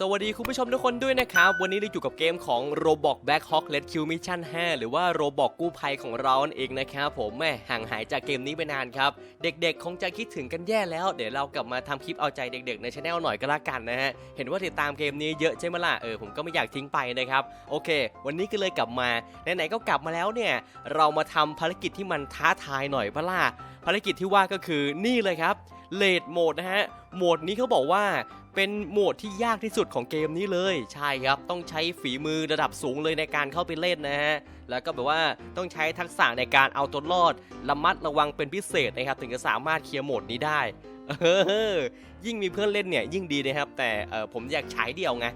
สวัสดีคุณผู้ชมทุกคนด้วยนะครับ วันนี้เราอยู่กับเกมของ Roblox Black Hawk Rescue Mission 5 หรือว่า Roblox กู้ภัยของเรานั่นเองนะครับผมแม่ห่างหายจากเกมนี้ไปนานครับ เด็กๆ คงจะคิดถึงกันแย่แล้ว เดี๋ยวเรากลับมาทำคลิปเอาใจเด็กๆ ในช anel หน่อยก็แล้วกันนะฮะ เห็นว่าติดตามเกมนี้เยอะใช่ไหมล่ะ เออผมก็ไม่อยากทิ้งไปนะครับ โอเค วันนี้ก็เลยกลับมา ไหนๆ ก็กลับมาแล้วเนี่ย เรามาทำภารกิจที่มันท้าทายหน่อยปะล่ะ ภารกิจที่ว่าก็คือนี่เลยครับเลดโหมดนะฮะ โหมดนี้เขาบอกว่า เป็นโหมดที่ยากที่สุดของเกมนี้เลย ใช่ครับ ต้องใช้ฝีมือระดับสูงเลยในการเข้าไปเล่นนะฮะ แล้วก็แบบว่าต้องใช้ทักษะในการเอาตัวรอด ระมัดระวังเป็นพิเศษนะครับ ถึงจะสามารถเคลียร์โหมดนี้ได้เออยิ่งมีเพื่อนเล่นเนี่ยยิ่งดีนะครับ แต่ผมอยากฉายเดี่ยวไง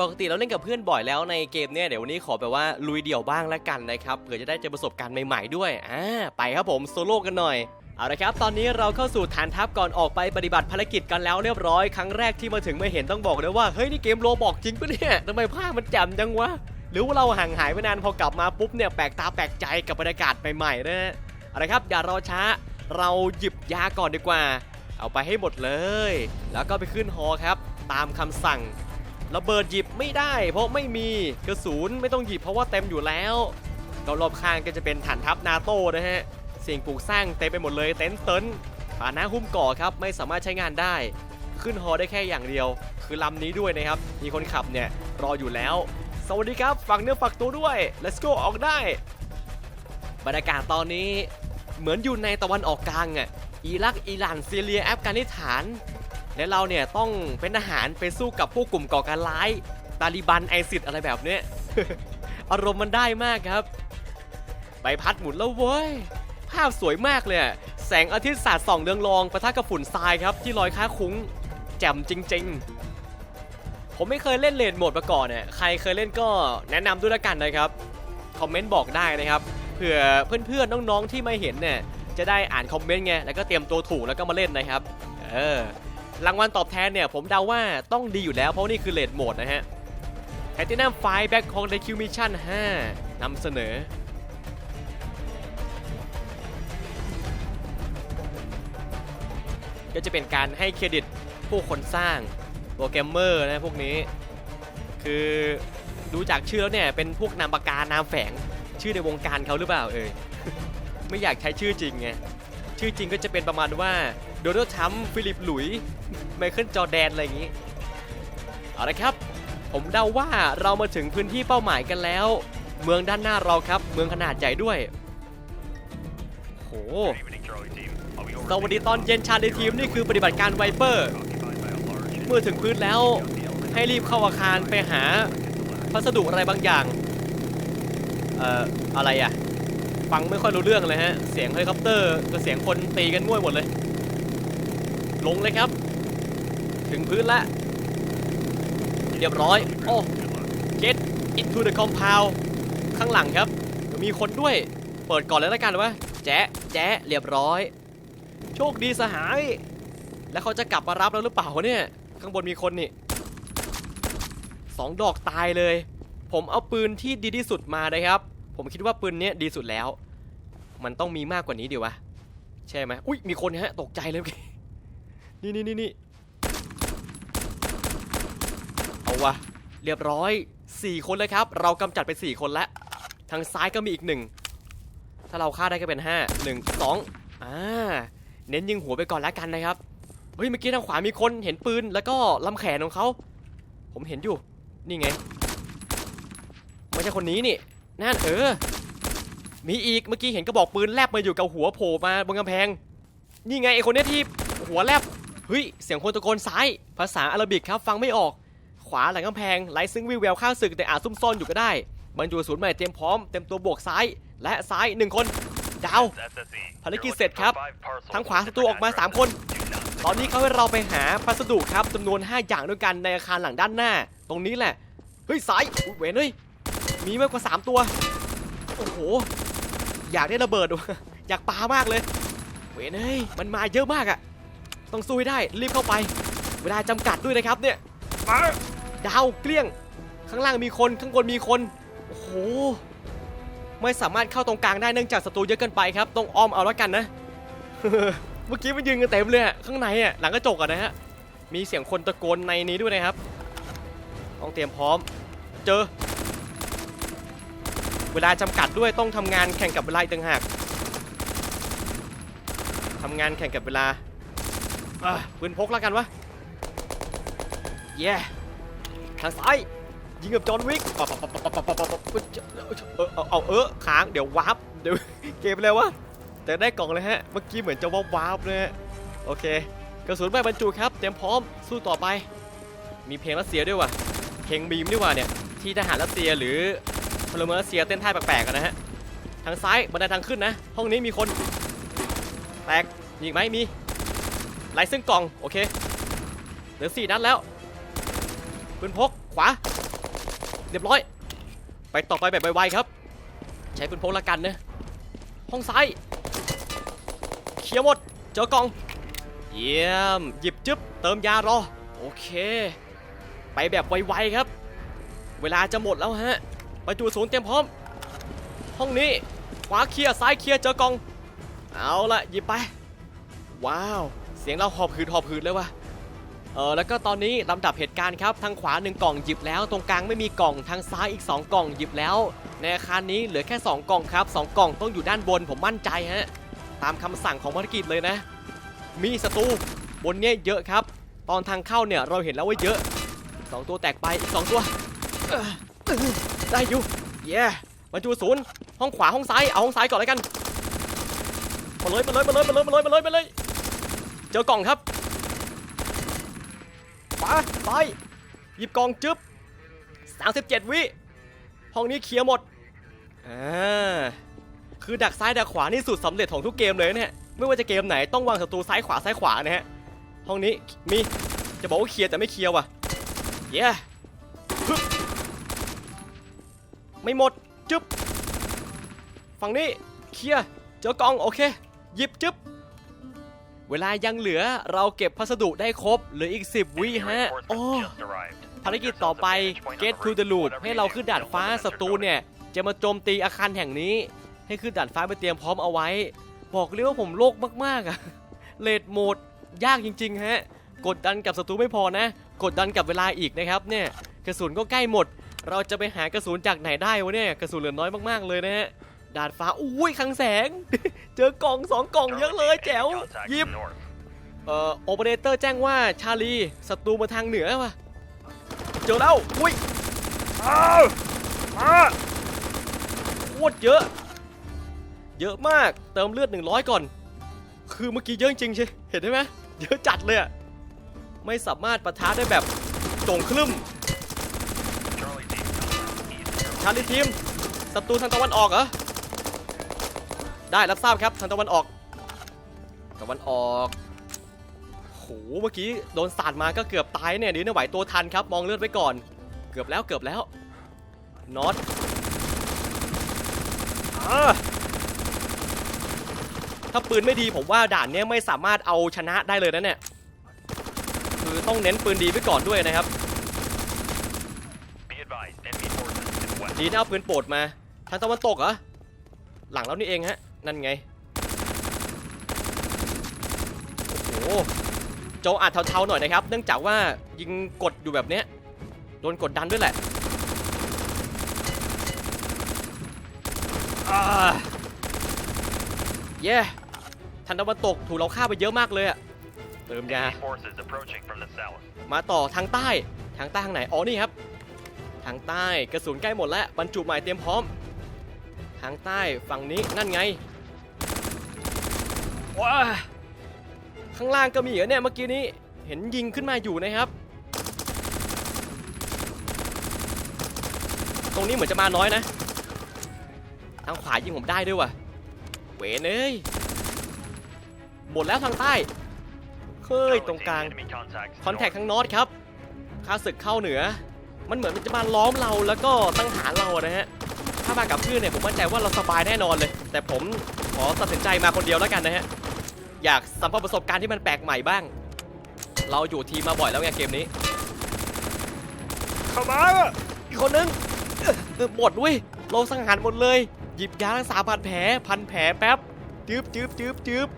ปกติเราเล่นกับเพื่อนบ่อยแล้วในเกมเนี่ยเดี๋ยววันนี้ขอแบบว่าลุยเดี่ยวบ้างแล้วกันนะครับเผื่อจะได้เจอประสบการณ์ใหม่ๆด้วยอ่าไปครับผมโซโล่กันหน่อย เอาละครับ ตอนนี้เราเข้าสู่ฐานทัพก่อนออกไปปฏิบัติภารกิจกันแล้วเรียบร้อย ครั้งแรกที่มาถึงไมาเห็นต้องบอกเลยว่า เฮ้ย นี่เกมโรบอกจริงปะเนี่ยทำไมภาพมันแจ่มจังวะ หรือว่าเราห่างหายไปนานพอกลับมาปุ๊บเนี่ยแปลกตาแปลกใจกับบรรยากาศใหม่ๆนะฮะเอาละครับอย่ารอช้า เราหยิบยาก่อนดีกว่า เอาไปให้หมดเลย แล้วก็ไปขึ้นฮอครับ ตามคำสั่ง ระเบิดหยิบไม่ได้ เพราะไม่มีกระสุนไม่ต้องหยิบเพราะว่าเต็มอยู่แล้วรอบๆข้างก็จะเป็นฐานทัพนาโต้นะฮะ สิ่งปลูกสร้างเต็มไปหมดเลยเต็นท์เต็นท์ฐานะหุ้มก่อครับไม่สามารถใช้งานได้ ขึ้นฮอได้แค่อย่างเดียว คือลำนี้ด้วยนะครับ มีคนขับเนี่ยรออยู่แล้ว สวัสดีครับฝากเนื้อฝากตัวด้วย let's go ออกได้ บรรยากาศตอนนี้เหมือนอยู่ในตะวันออกกลางอะอิรักอิหร่านซีเรียแอฟกานิสถาน และเราเนี่ยต้องเป็นทหารไปสู้กับพวกกลุ่มก่อการร้ายตาลิบันไอซิดอะไรแบบเนี้ยอารมณ์มันได้มากครับ ใบพัดหมุนแล้วเว้ย ภาพสวยมากเลยแสงอาทิตย์สาดส่องเรืองรองปะทะกับฝุ่นทรายครับที่ลอยค้าคุ้งแจ่มจริง ๆ ผมไม่เคยเล่นเลนโหมดมาก่อนเนี่ยใครเคยเล่นก็แนะนำด้วยละกันนะครับคอมเมนต์บอกได้นะครับเผื่อเพื่อนๆน้องๆที่ไม่เห็นเนี่ยจะได้อ่านคอมเมนต์ไงแล้วก็เตรียมตัวถูกแล้วก็มาเล่นนะครับเออรางวัลตอบแทนเนี่ยผมเดาว่าต้องดีอยู่แล้วเพราะนี่คือเลดโหมดนะฮะแพทินัมไฟแบ็คของ The Q Mission 5นำเสนอ ก็จะเป็นการให้เครดิตผู้คนสร้างโปรแกรมเมอร์นะพวกนี้ คือดูจากชื่อแล้วเนี่ยเป็นพวกนามปากกานามแฝงชื่อในวงการเขาหรือเปล่าเอ่ยไม่อยากใช้ชื่อจริงไงชื่อจริงก็จะเป็นประมาณว่าโดนัลด์ทรัมป์ฟิลิปหลุยส์ไมเคิลจอแดนอะไรอย่างนี้เอาละครับ ผมเดาว่าเรามาถึงพื้นที่เป้าหมายกันแล้ว เมืองด้านหน้าเราครับ เมืองขนาดใหญ่ด้วยโห สวัสดีตอนเย็นชาในทีมนี่คือปฏิบัติการไวเปอร์ เมื่อถึงพื้นแล้วให้รีบเข้าอาคารไปหาพัสดุอะไรบางอย่าง เอ่อ อะไรอะ ฟังไม่ค่อยรู้เรื่องเลยฮะ เสียงเฮลิคอปเตอร์กับเสียงคนตีกันมั่วหมดเลย ลงเลยครับ ถึงพื้นแล้วเรียบร้อย โอ้ get into the compound ข้างหลังครับ มีคนด้วย เปิดก่อนเลยแล้วกันวะแจ๊ะแจ๊ะเรียบร้อย โชคดีสหาย แล้วเขาจะกลับมารับแล้วหรือเปล่าเนี่ย ข้างบนมีคนนี่สองดอกตายเลย ผมเอาปืนที่ดีที่สุดมานะครับ ผมคิดว่าปืนนี้ดีสุดแล้ว มันต้องมีมากกว่านี้ดีวะ ใช่ไหมอุ้ยมีคนฮะ ตกใจเลยเมื่อกี้นี่นี่นี่นี่เอาวะเรียบร้อย 4 คนเลยครับ เรากำจัดไป 4 คนแล้ว ทางซ้ายก็มีอีกหนึ่ง ถ้าเราฆ่าได้ก็เป็น 5 1 2อ่า เน้นยิงหัวไปก่อนแล้วกันนะครับเฮ้ยเมื่อกี้ทางขวามีคนเห็นปืนแล้วก็ลำแขนของเขาผมเห็นอยู่นี่ไงไม่ใช่คนนี้นี่นั่นเออ มีอีกเมื่อกี้เห็นกระบอกปืนแลบมาอยู่กับหัวโผล่มาบนกำแพง นี่ไงไอคนเนี้ยที่หัวแลบเฮ้ยเสียงคนตะโกนซ้าย ภาษาอาหรับิกครับฟังไม่ออก ขวาหลังกำแพงไร้ซึ่งวิวแววข้าศึกแต่อาจซุ่มซ่อนอยู่ก็ได้บรรจุศูนย์ใหม่เตรียมพร้อมเต็มตัวบวกซ้าย และซ้ายหนึ่งคน ดาว ภารกิจเสร็จครับ ทางขวาศัตรูออกมา 3 คน ตอนนี้เขาให้เราไปหาพัสดุครับจำนวน 5 อย่างด้วยกันในอาคารหลังด้านหน้า ตรงนี้แหละ เฮ้ยซ้ายอุ๊ยเวนเฮ้ย มีมากกว่า 3 ตัว โอ้โห อยากได้ระเบิดว่ะอยากปามากเลย เวนเฮ้ย มันมาเยอะมากอะต้องสู้ให้ได้ รีบเข้าไป เวลาจำกัดด้วยนะครับเนี่ย มา ดาวเกลี้ยง ข้างล่างมีคน ข้างบนมีคน โอ้โห ไม่สามารถเข้าตรงกลางได้เนื่องจากศัตรูเยอะเกินไปครับต้องอ้อมเอาแล้วกันนะเมื่อกี้มันยืนกันเต็มเลยข้างในอะหลังกระจกอะนะฮะมีเสียงคนตะโกนในนี้ด้วยนะครับต้องเตรียมพร้อม เจอ เวลาจำกัดด้วยต้องทำงานแข่งกับเวลาต่างหากทำงานแข่งกับเวลาปืนพกแล้วกันวะเย้ทางซ้าย ยิงกับจอห์นวิกเอาเออค้างเดี๋ยววาร์ปเดี๋ยวเกมไปแล้ววะแต่ได้กล่องเลยฮะเมื่อกี้เหมือนจะว่าวาร์ปเลยฮะโอเค กระสุนไม่บรรจุครับเตรียมพร้อมสู้ต่อไป มีเพลงรัสเซียด้วยวะเพลงบีมด้วยวะเนี่ยที่ทหารรัสเซียหรือพลเมืองรัสเซียเต้นท่าแปลกๆกันนะฮะทางซ้ายบันไดทางขึ้นนะ ห้องนี้มีคนแตกมีอีไหมมีไล่ซึ่งกล่องโอเคเหลือสี่นัดแล้วปืนพกขวา เรียบร้อย ไปต่อไปแบบไวๆครับ ใช้ปืนพกละกันนะห้องซ้ายเคลียร์หมด เจอกล่อง เยี่ยม หยิบจึ๊บ เติมยารอ โอเค ไปแบบไวๆครับ เวลาจะหมดแล้วฮะ ไประจุศูนย์เตรียมพร้อม ห้องนี้ขวาเคลียร์ซ้ายเคลียร์เจอกล่อง เอาละหยิบไป ว้าว เสียงเราหอบหืดหอบหืดเลยว่ะ เออแล้วก็ตอนนี้ลำดับเหตุการณ์ครับทางขวาหนึ่งกล่องหยิบแล้ว ตรงกลางไม่มีกล่องทางซ้ายอีก 2 กล่องหยิบแล้ว ในอาคารนี้เหลือแค่ 2 กล่องครับ 2 กล่องต้องอยู่ด้านบนผมมั่นใจฮะตามคำสั่งของภารกิจเลยนะ มีศัตรูบนเนี้ยเยอะครับ ตอนทางเข้าเนี่ยเราเห็นแล้วว่าเยอะสองตัวแตกไปอีกสองตัว ได้อยู่เย้บรรจุศูนย์ห้องขวาห้องซ้ายเอาห้องซ้ายก่อนแล้วกันมาเลยมาเลยมาเลยมาเลยมาเลยมาเลยมาเลยเจอกล่องครับ ขวาซ้ายหยิบกองจึ๊บ37 วิห้องนี้เคลียร์หมดอ่าคือดักซ้ายดักขวานี่สุดสำเร็จของทุกเกมเลยเนี่ยไม่ว่าจะเกมไหนต้องวางศัตรูซ้ายขวาซ้ายขวานะฮะห้องนี้มีจะบอกว่าเคลียร์แต่ไม่เคลียร์ว่ะเย้ไม่หมดจึ๊บฝั่งนี้เคลียร์เจอกองโอเคหยิบจึ๊บ เวลายังเหลือเราเก็บพัสดุได้ครบเหลืออีก 10 วิฮะโอ้ภารกิจต่อไป get to the loop ให้เราขึ้นดาดฟ้าศัตรูเนี่ย จะมาโจมตีอาคารแห่งนี้ ให้ขึ้นดาดฟ้าไปเตรียมพร้อมเอาไว้ บอกเลยว่าผมโลกมากๆอะเลดโหมดยากจริง ๆ ฮะ กดดันกับศัตรูไม่พอนะ กดดันกับเวลาอีกนะครับเนี่ยกระสุนก็ใกล้หมด เราจะไปหากระสุนจากไหนได้วะเนี่ยกระสุนเหลือน้อยมากๆเลยนะฮะ ดาดฟ้าอุ้ยคลังแสง เจอกล่องสองกล่องเยอะเลยแจ๋วหยิบเอ่อโอเปอเรเตอร์แจ้งว่าชาลีศัตรูมาทางเหนือว่ะเจอแล้วอุ้ยอ้าวมาโคตรเยอะ เยอะมากเติมเลือด 100 ก่อน คือเมื่อกี้เยอะจริงๆใช่เห็นได้ไหมเยอะจัดเลยอะไม่สามารถประทะได้แบบจงคลึ่มชาลีทีมศัตรูทางตะวันออกเหรอ ได้รับทราบครับทางตะวันออกตะวันออกโหเมื่อกี้โดนสาดมาก็เกือบตายเนี่ยดีนะไหวตัวทันครับ มองเลือดไว้ก่อน เกือบแล้วเกือบแล้วน็อตถ้าปืนไม่ดีผมว่าด่านเนี้ยไม่สามารถเอาชนะได้เลยนะเนี่ยคือต้องเน้นปืนดีไว้ก่อนด้วยนะครับดีนะเอาปืนโปรดมาทางตะวันตกเหรอหลังแล้วนี่เองฮะ นั่นไง โอ้โหโจอาจเทาๆหน่อยนะครับ เนื่องจากว่ายิงกดอยู่แบบเนี้ยโดนกดดันด้วยแหละอ่าเย้ทันตะวันตกถูกเราฆ่าไปเยอะมากเลยอะเติมยา มาต่อทางใต้ทางใต้ทางไหน อ๋อนี่ครับ ทางใต้กระสุนใกล้หมดแล้วบรรจุใหม่เตรียมพร้อม ทางใต้ฝั่งนี้นั่นไง ว้าข้างล่างก็มีเหรอเนี่ยเมื่อกี้นี้เห็นยิงขึ้นมาอยู่นะครับ ตรงนี้เหมือนจะมาน้อยนะ ทางขวายิงผมได้ด้วยว่ะ เวนเอ้ยหมดแล้วทางใต้เฮ้ยตรงกลางคอนแทคทางนอตครับข้าศึกเข้าเหนือ มันเหมือนมันจะมาล้อมเราแล้วก็ตั้งฐานเราอะนะฮะถ้ามากับเพื่อนเนี่ยผมมั่นใจว่าเราสบายแน่นอนเลย แต่ผมขอตัดสินใจมาคนเดียวแล้วกันนะฮะ อยากสัมผัสประสบการณ์ที่มันแปลกใหม่บ้าง เราอยู่ทีมมาบ่อยแล้วไงเกมนี้ เข้ามาอีกคนนึงเอ้อเออหมดเว้ยเราสังหารหมดเลย หยิบยารักษาบาดแผลพันแผลแป๊บจืบจืบจืบจืบ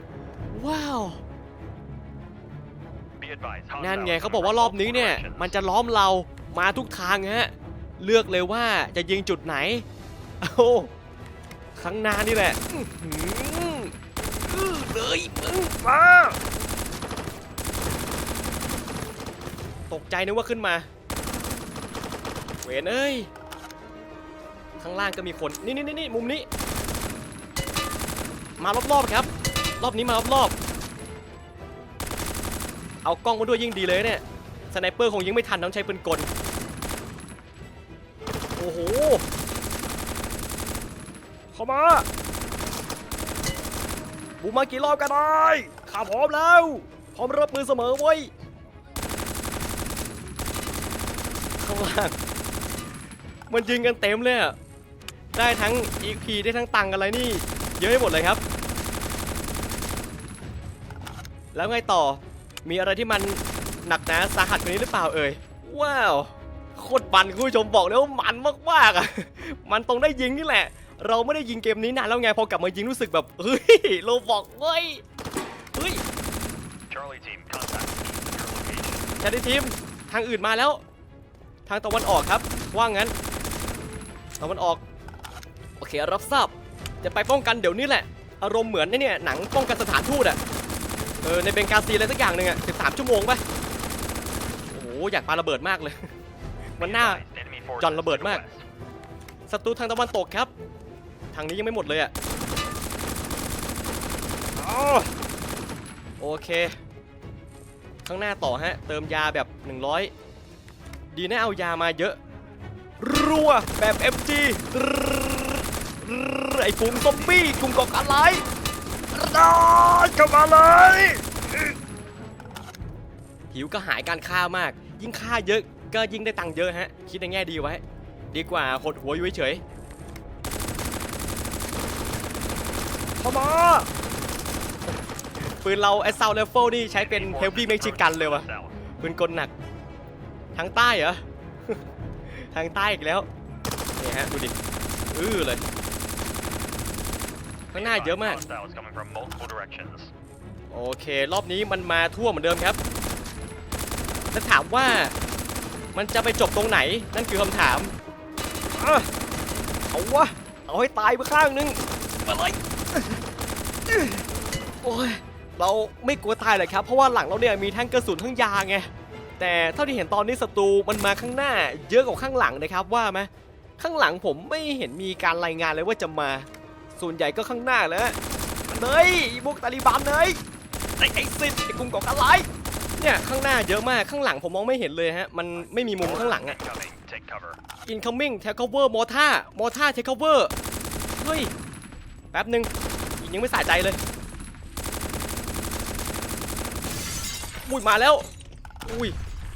ว้าว นั่นไงเขาบอกว่ารอบนี้เนี่ย มันจะล้อมเรามาทุกทางฮะ เลือกเลยว่าจะยิงจุดไหน โอ้โหข้างหน้านี่แหละอื้อหืออื้อ เลยมึงมา ตกใจนึกว่าขึ้นมา เวนเอ้ย ข้างล่างก็มีคน นี่นี่นี่มุมนี้ มารอบๆครับ รอบนี้มารอบๆ เอากล้องมาด้วยยิ่งดีเลยเนี่ย สไนเปอร์คงยิงไม่ทันต้องใช้ปืนกล โอ้โห เข้ามา บูมมากี่รอบก็ได้ข้าพร้อมแล้ว พร้อมรับมือเสมอเว้ยข้างล่างมันยิงกันเต็มเลยอะได้ทั้ง EP ได้ทั้งตังค์อะไรนี่ เยอะไปหมดเลยครับ แล้วไงต่อมีอะไรที่มันหนักหนาสาหัสกว่านี้หรือเปล่าเอ่ยว้าวโคตรมันคุณผู้ชมบอกเลยว่ามันมากๆอะ มันตรงได้ยิงนี่แหละ เราไม่ได้ยิงเกมนี้นานแล้วไงพอกลับมายิงรู้สึกแบบเฮ้ยโลบอกเว้ยเฮ้ย Charlie team, contact. Your location. ชาดิทีมทางอื่นมาแล้ว ทางตะวันออกครับ ว่างั้น ตะวันออก โอเครับทราบจะไปป้องกันเดี๋ยวนี้แหละ อารมณ์เหมือนไอ้เนี่ยหนังป้องกันสถานทูตอะเออในเบงกาซีอะไรสักอย่างหนึ่งอะ13ชั่วโมงปะโอ้โหอยากปาระเบิดมากเลย มันน่า Advised, enemy forces John to the Robert Mark. west. ศัตรูทางตะวันตกครับ ทางนี้ยังไม่หมดเลยอะอ้าวโอเค ข้างหน้าต่อฮะ เติมยาแบบ 100 ดีนะเอายามาเยอะ รัวแบบ MG ไอ้กลุ่มซอมบี้กลุ่มก่อการร้ายร้ายเข้ามาเลยหิวก็หายการฆ่ามาก ยิ่งฆ่าเยอะก็ยิ่งได้ตังค์เยอะฮะ คิดในแง่ดีไว้ ดีกว่าหดหัวอยู่เฉยๆ เข้ามาปืนเราไอ้ซาวเลเฟลนี่ใช้เป็นเฮลวี่เม็กซิกันเลยวะปืนกลหนัก ทางใต้เหรอ ทางใต้อีกแล้วนี่ฮะดูดิอื้อเลยข้างหน้าเยอะมาก โอเค รอบนี้มันมาทั่วเหมือนเดิมครับแล้วถามว่ามันจะไปจบตรงไหนนั่นคือคำถาม เอาวะ เอาให้ตายไปข้างนึงมาเลย โอ้ยเราไม่กลัวตายเลยครับ เพราะว่าหลังเราเนี่ยมีทั้งกระสุนทั้งยาไง แต่เท่าที่เห็นตอนนี้ศัตรูมันมาข้างหน้า เยอะกว่าข้างหลังนะครับว่าไหมข้างหลังผมไม่เห็นมีการรายงานเลยว่าจะมา ส่วนใหญ่ก็ข้างหน้าแล้วเฮ้ยไอ้พวกตาลีบันเลยไอ้ไอ้สิทธิ์ไอ้กลุ่มก่อการร้ายเนี่ยข้างหน้าเยอะมากข้างหลังผมมองไม่เห็นเลยฮะมันไม่มีมุมข้างหลังอะ Incoming. Take cover. incoming take cover มอท่ามอท่า take cover เฮ้ย แป๊บหนึ่งอีกยังไม่สะใจเลยอุ้ยมาแล้ว อุ้ย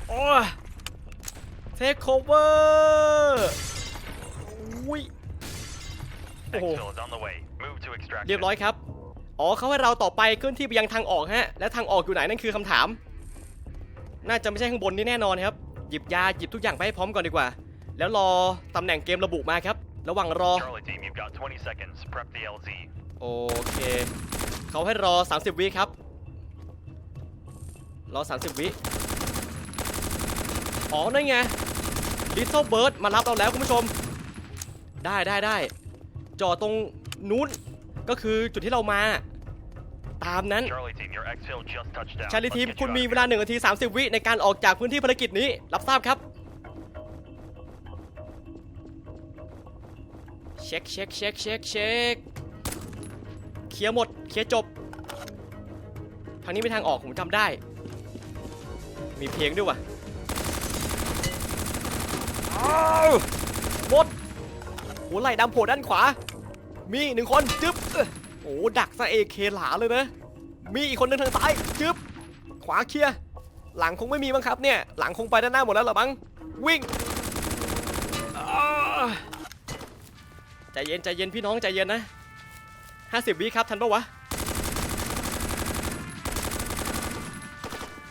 โอ้ย take cover อุ้ยโอ้โห Exfil is on the way. Move to extraction. เรียบร้อยครับ อ๋อเขาให้เราต่อไปเคลื่อนที่ไปยังทางออกฮะ และทางออกอยู่ไหนนั่นคือคำถาม น่าจะไม่ใช่ข้างบนนี่แน่นอนครับ หยิบยาหยิบทุกอย่างไปให้พร้อมก่อนดีกว่า แล้วรอตำแหน่งเกมระบุมาครับ ระหว่างรอ Charlie team, you've got 20 seconds. Prep the LZ. โอเค เขาให้รอ 30 วิครับ รอ 30 วิ อ๋อ นั่นไง Little Bird มารับเราแล้วคุณผู้ชม ได้ได้ได้ จอดตรงนู้น ก็คือจุดที่เรามา ตามนั้น Charlie team, your exfil just touched down. ชาลี Let's ทีม get you คุณ out มี of เว here. ลา1นาที 30 วิในการออกจากพื้นที่ภารกิจนี้ รับทราบครับ เช็คเช็คเช็คเช็คเช็คเคลียร์หมดเคลียร์จบ ทางนี้ไม่ทางออกผมจำได้ มีเพลงด้วยว่ะอ้าวหมดหัวไหล่ดำโผล่ด้านขวา มีหนึ่งคนจึ๊บเอ้อโอ้ดักซะเอเคหลาเลยนะ มีอีกคนหนึงทางซ้ายจึ๊บขวาเคลียร์หลังคงไม่มีมั้งครับเนี่ย หลังคงไปด้านหน้าหมดแล้วเหรอมั้งวิ่งอ้า ใจเย็นใจเย็นพี่น้องใจเย็นนะ50วิครับทันปะวะ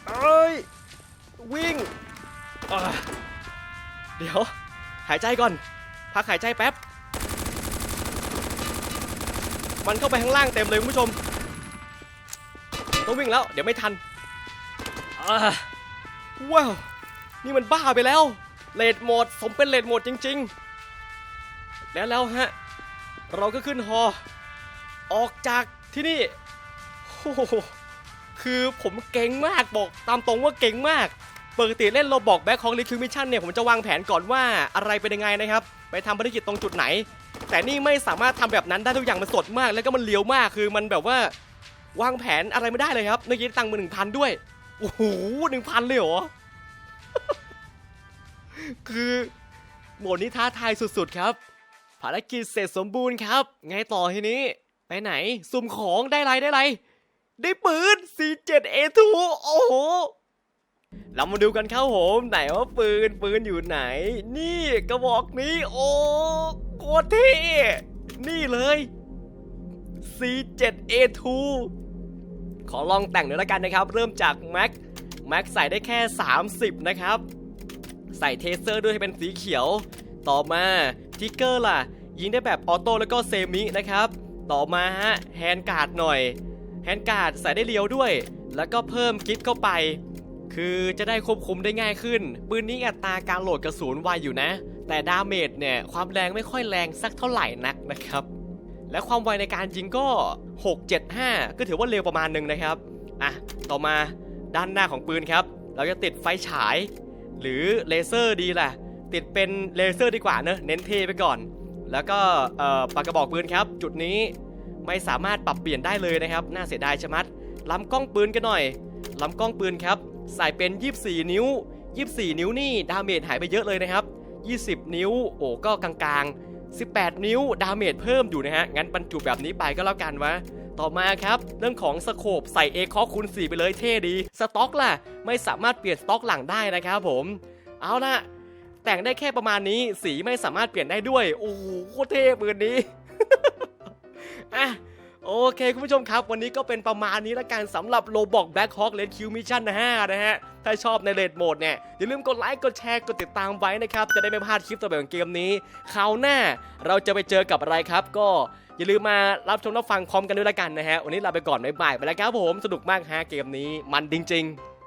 เอ้ยวิ่งเดี๋ยว หายใจก่อน พักหายใจแป๊บ มันเข้าไปข้างล่างเต็มเลยคุณผู้ชม ต้องวิ่งแล้ว เดี๋ยวไม่ทันว้าว นี่มันบ้าไปแล้วเลดโหมดสมเป็นเลดโหมดจริง ๆ แล้วแล้วฮะ เราก็ขึ้นฮอ ออกจากที่นี่โอ้โหคือผมเก่งมากบอกตามตรงว่าเก่งมากปกติเล่นโรบอกแบ็คของรีคิวมิชชั่นเนี่ยผมจะวางแผนก่อนว่าอะไรเป็นยังไงนะครับ ไปทำภารกิจตรงจุดไหน แต่นี่ไม่สามารถทำแบบนั้นได้ทุกอย่างมันสดมาก แล้วก็มันเลียวมากคือมันแบบว่าวางแผนอะไรไม่ได้เลยครับเมื่อกี้ตังค์มาหนึ่งพันด้วยโอ้โหหนึ่งพันเลยเหรอคือโหมดนี้ท้าทายสุดๆครับ ภารกิจเสร็จสมบูรณ์ครับ ไงต่อทีนี้ ไปไหน สุ่มของได้ไรได้ไร ได้ปืน C7A2 โอ้โห เรามาดูกันครับผม ไหนว่าปืน ปืนอยู่ไหน นี่กระบอกนี้ โอ้โคตรเท่นี่เลย C7A2 ขอลองแต่งหน่อยละกันนะครับ เริ่มจากแม็กแม็กใส่ได้แค่ 30 นะครับ ใส่เทเซอร์ด้วยให้เป็นสีเขียว ต่อมา ทิกเกอร์ล่ะ ยิงได้แบบออโต้แล้วก็เซมินะครับ ต่อมาฮะแฮนด์การ์ดหน่อย แฮนด์การ์ดใส่ได้เลียวด้วย แล้วก็เพิ่มกิ๊บเข้าไป คือจะได้ควบคุมได้ง่ายขึ้น ปืนนี้อัตราการโหลดกระสุนไวอยู่นะ แต่ดาเมจเนี่ยความแรงไม่ค่อยแรงสักเท่าไหร่นักนะครับ และความไวในการยิงก็ 675 ก็ถือว่าเร็วประมาณหนึ่งนะครับอะต่อมาด้านหน้าของปืนครับ เราจะติดไฟฉาย หรือเลเซอร์ดีแหละ ติดเป็นเลเซอร์ดีกว่าเนอะเน้นเทไปก่อน แล้วก็ปากกระบอกปืนครับ จุดนี้ไม่สามารถปรับเปลี่ยนได้เลยนะครับ น่าเสียดายชะมัดลำกล้องปืนกันหน่อยลำกล้องปืนครับใส่เป็น 24 นิ้ว 24 นิ้วนี่ดาเมจหายไปเยอะเลยนะครับ 20 นิ้วโอ้ก็กลางๆ 18 นิ้วดาเมจเพิ่มอยู่นะฮะงั้นบรรจุแบบนี้ไปก็แล้วกันวะต่อมาครับ เรื่องของสโคปใส่เอคอคูณ4ไปเลยเท่ดี สต็อกล่ะ ไม่สามารถเปลี่ยนสต็อกหลังได้นะครับผม เอาละ แต่งได้แค่ประมาณนี้สีไม่สามารถเปลี่ยนได้ด้วย โอ้โหโคตรเท่ปืนนี้อะโอเค คุณผู้ชมครับ วันนี้ก็เป็นประมาณนี้ละกันสำหรับโลบอก Black Hawk Red Q Mission 5นะฮะ ถ้าชอบในเลดโหมดเนี่ย อย่าลืมกดไลค์ กดแชร์ กดติดตามไว้นะครับ จะได้ไม่พลาดคลิปต่อไปของเกมนี้คราวหน้าเราจะไปเจอกับอะไรครับ ก็อย่าลืมมารับชมรับฟังพร้อมกันด้วยละกันนะฮะ วันนี้ลาไปก่อนบ๊ายบายไปแล้วครับผมสนุกมากฮะเกมนี้มันจริง ๆ